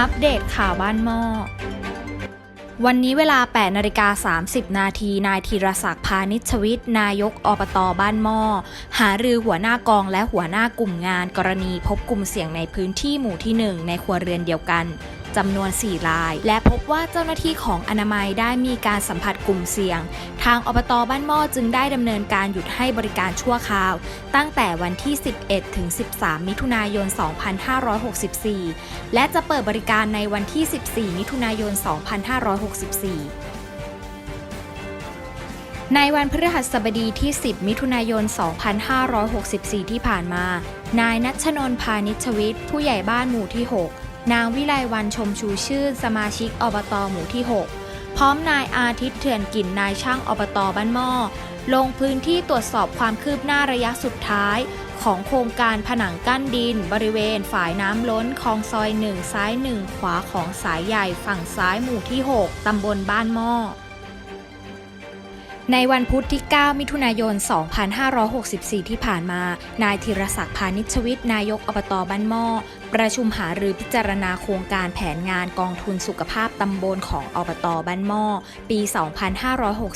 อัปเดตข่าวบ้านหม้อ วันนี้เวลา 8นาฬิกา30 นาที นายธีรศักดิ์พานิชวิทย์ นายกอบตบ้านหม้อ หารือหัวหน้ากองและหัวหน้ากลุ่มงาน กรณีพบกลุ่มเสี่ยงในพื้นที่หมู่ที่ 1 ในครัวเรือนเดียวกัน จำนวน 4 ราย และพบว่าเจ้าหน้าที่ของอนามัยได้มีการสัมผัสกลุ่มเสี่ยง ทางอบตบ้านหม้อจึงได้ดำเนินการหยุดให้บริการชั่วคราว ตั้งแต่วันที่ 11 ถึง 13 มิถุนายน 2564 และจะเปิดบริการในวันที่ 14 มิถุนายน 2564ในวันพฤหัสบดีที่ 10 มิถุนายน 2564 ที่ผ่านมา นายนัชนน์พานิชวิทย์ ผู้ใหญ่บ้านหมู่ที่ 6 นางวิไลวันชมชูชื่น สมาชิกอบตหมู่ที่ 6 พร้อมนายอาทิตย์เถื่อนกิ่นนายช่างอบตบ้านหม้อลงพื้นที่ตรวจสอบความคืบหน้าระยะสุดท้าย ของโครงการผนังกั้นดิน บริเวณฝายน้ำล้นคลองซอยหนึ่งซ้ายหนึ่งขวาของสายใหญ่ฝั่งซ้ายหมู่ที่ 6 ตำบลบ้านหม้อ ในวันพุธที่ 9 มิถุนายน 2564 ที่ผ่านมา นายธีรศักดิ์พานิชวิทย์นายกอบตบ้านหม้อ ประชุมหารือพิจารณาโครงการแผนงานกองทุนสุขภาพตำบลของอบตบ้านหม้อ ปี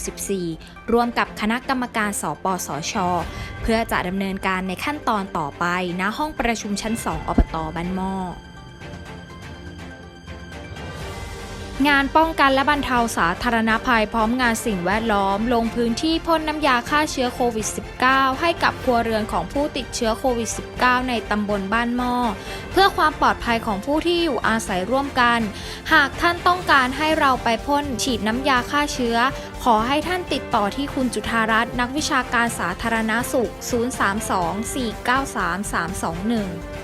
2564 ร่วมกับคณะกรรมการสปสช เพื่อจะดำเนินการในขั้นตอนต่อไปณห้องประชุมชั้น 2 อบตบ้านหม้อ งานป้องกันและบรรเทาสาธารณภัยพร้อมงานสิ่งแวดล้อม ลงพื้นที่พ่นน้ำยาฆ่าเชื้อโควิด -19 ให้กับครัวเรือนของผู้ติดเชื้อโควิด -19 ในตำบลบ้านหม้อเพื่อความปลอดภัยของผู้ที่อยู่อาศัยร่วมกัน หากท่านต้องการให้เราไปพ่นฉีดน้ำยาฆ่าเชื้อ ขอให้ท่านติดต่อที่คุณจุธารัตน์นักวิชาการสาธารณาสุข 032 493 321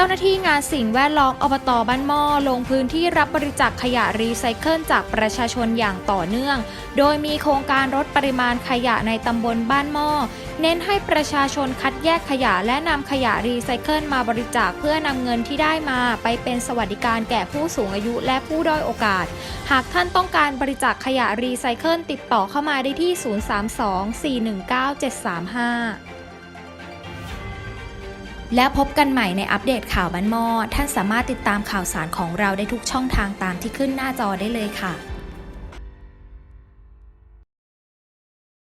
จ้าหน้าที่งานสิ่งแวดล้อมอบตบ้านหม้อลงพื้นที่รับบริจาคขยะรีไซเคิลจากประชาชนอย่างต่อเนื่อง โดยมีโครงการลดปริมาณขยะในตำบลบ้านหม้อเน้นให้ประชาชนคัดแยกขยะและนำขยะรีไซเคิลมาบริจาคเพื่อนำเงินที่ได้มา ไปเป็นสวัสดิการแก่ผู้สูงอายุและผู้ด้อยโอกาส หากท่านต้องการบริจาคขยะรีไซเคิลติดต่อเข้ามาได้ที่ 032 419 735 แล้วพบกันใหม่ในอัปเดตข่าวบ้านหม้อท่านสามารถติดตามข่าวสารของเราได้ทุกช่องทางตามที่ขึ้นหน้าจอได้เลยค่ะ